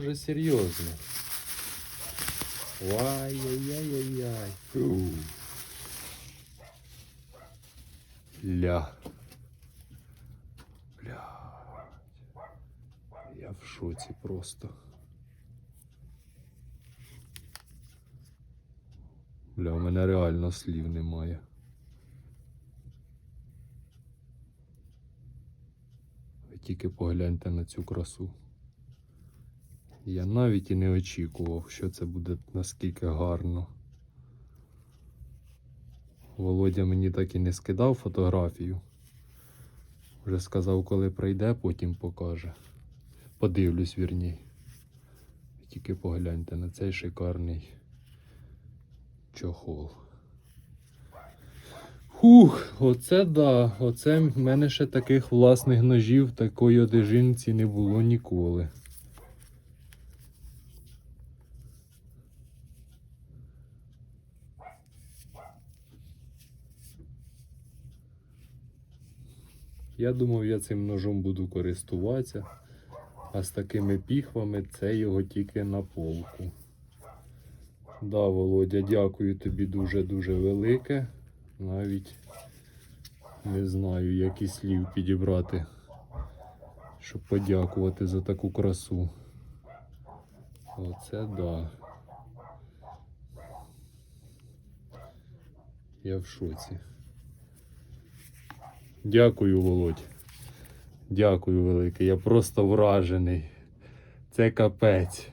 Вже серйозно. Ай-яй-яй-яй-яй. Фу. Ля. Я в шоці просто. Бля, у мене реально слів немає. Ви тільки погляньте на цю красу. Я навіть і не очікував, що це буде наскільки гарно. Володя мені так і не скидав фотографію. Вже сказав, коли прийде, потім покаже. Подивлюсь вірній. Тільки погляньте на цей шикарний чохол. Хух, оце да. Оце в мене ще таких власних ножів, такої одежинці не було ніколи. Я думав, я цим ножом буду користуватися, а з такими піхвами це його тільки на полку. Да, Володя, дякую тобі дуже-дуже велике. Навіть не знаю, які слів підібрати, щоб подякувати за таку красу. Оце да. Я в шоці. Дякую, Володь. Дякую велике. Я просто вражений. Це капець.